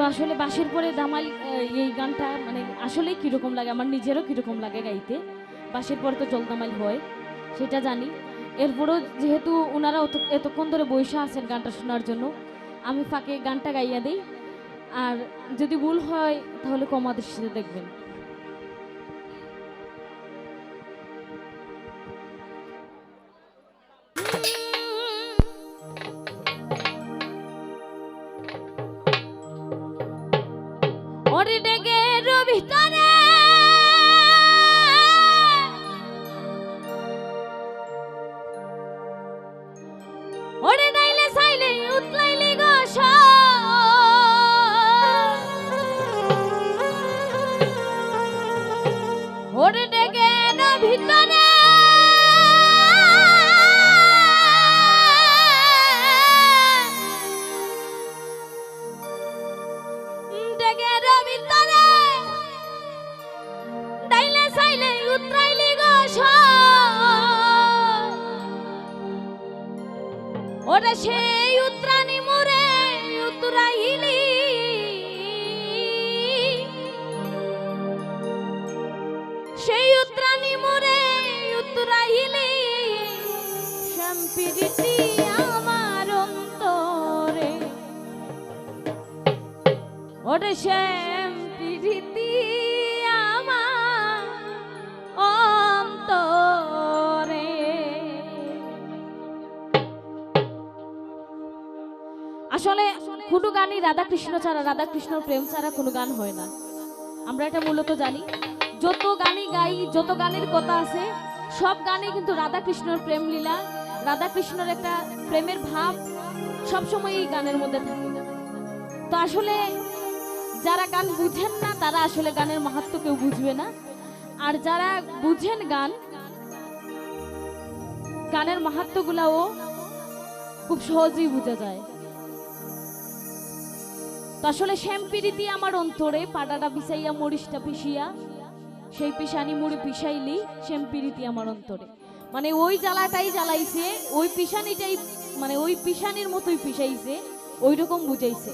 আসলে বাসের পরে দামাল এই গানটা মানে আসলেই কীরকম লাগে, আমার নিজেরও কীরকম লাগে গাইতে। বাসের পর তো জলদামাল হয়, সেটা জানি। এরপরও যেহেতু ওনারা এতক্ষণ ধরে বৈশা আছেন গানটা শোনার জন্য, আমি ফাঁকে গানটা গাইয়া দিই। আর যদি ভুল হয়, তাহলে কমাদের সাথে দেখবেন। ওরে সেই উত্রানি মোরে উতরাইলি। সেই উত্রানি মোরে উতরাইলি। সম্পিরিতি আমার অন্তরে। ওরে সম্পিরিতি কোনো গানই রাধাকৃষ্ণ ছাড়া রাধাকৃষ্ণর প্রেম ছাড়া কোনো গান হয় না। আমরা এটা মূলত জানি, যত গানই গাই, যত গানের কথা আছে, সব গানে কিন্তু রাধাকৃষ্ণর প্রেম লীলা, রাধাকৃষ্ণর একটা প্রেমের ভাব সবসময় এই গানের মধ্যে থাকে। তো আসলে যারা গান বুঝেন না, তারা আসলে গানের মাহাত্ম কেউ বুঝবে না। আর যারা বুঝেন গান, গানের মাহাত্মগুলাও খুব সহজেই বোঝা যায়। আসলে শ্যাম্পিরিতি আমার অন্তরে পাটাটা পিসাইয়া মরিচটা পিসিয়া সেই পিসানি মুড়ি পিসাইলি শ্যাম্পিরিতি আমার অন্তরে। মানে ওই জ্বালাটাই জ্বালাইছে, ওই পিসানিটাই মানে ওই পিসানির মতোই পিসাইছে ওই রকম বুঝাইছে।